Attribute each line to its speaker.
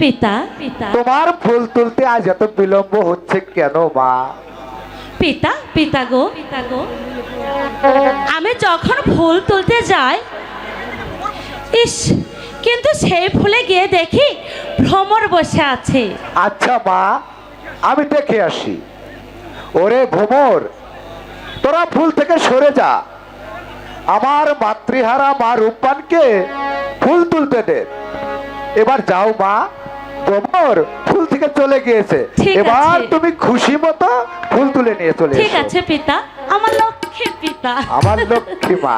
Speaker 1: পিতা পিতা।
Speaker 2: তোমার ফুল তুলতে আজ এত বিলম্ব হচ্ছে কেন মা?
Speaker 1: পিতা পিতা গো। পিতা গো। আমি যখন ফুল তুলতে যাই ইস কিন্তু সেই ফুলে গিয়ে দেখি ভ্রমর বসে আছে।
Speaker 2: আচ্ছা মা আমি দেখে আসি। ওরে ভ্রমর তোরা ফুল থেকে সরে যা। আমার মাতৃহারা মা রূপবানকে ফুল তুলতে দে। এবার যাও মা। ভ্রমর ফুল থেকে চলে গিয়েছে। এবার তুমি খুশি মতো ফুল তুলে নিয়ে চলে
Speaker 1: ঠিক আছে পিতা। আমার লক্ষ্মী পিতা।
Speaker 2: আমার লক্ষ্মী মা।